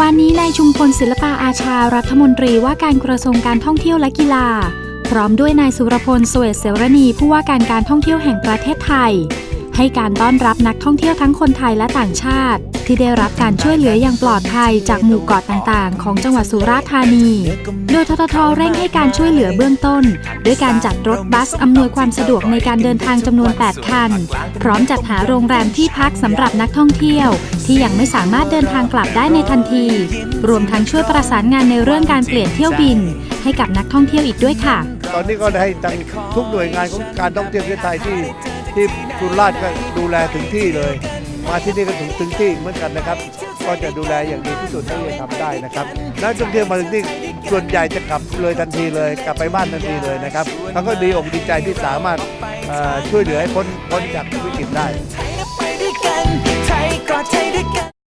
วันนี้นายชุมพลศิลปาอาชารัฐมนตรีว่าการกระทรวงการท่องเที่ยวและกีฬา พร้อมด้วยนายสุรพลสเวสเสรณีผู้ว่าการการท่องเที่ยวแห่งประเทศไทย ให้การต้อนรับนักท่องเที่ยวทั้งคนไทยและต่างชาติ ที่ได้รับการช่วยเหลืออย่างปลอดภัยจากหมู่เกาะต่างๆ ของจังหวัดสุราษฎร์ธานี โดยทททเร่งให้การช่วยเหลือเบื้องต้น ด้วยการจัดรถบัสอำนวยความสะดวกในการเดินทางจำนวน 8 คัน พร้อมจัดหาโรงแรมที่พักสำหรับนักท่องเที่ยว ที่ยังไม่สามารถเดินทางกลับได้ในทันที รวมทั้งช่วยประสานงานในเรื่องการเปลี่ยนเที่ยวบิน ให้กับนักท่องเที่ยวอีกด้วยค่ะ ตอนนี้ก็ได้ทั้งทุกหน่วยงานของการท่องเที่ยวประเทศไทยที่ที่สุราษฎร์ก็ดูแลถึงที่เลย มาที่นี่ก็ถึงถึงที่เหมือนกันนะครับ ก็จะดูแลอย่างดีที่สุดเท่าที่จะทำได้นะครับนักท่องเที่ยวมาถึงที่ส่วนใหญ่จะกลับเลยทันทีเลยกลับไปบ้านทันทีเลยนะครับเขาก็ดีอกดีใจที่สามารถเอ่อช่วยเหลือให้พ้นพ้นจากวิกฤตได้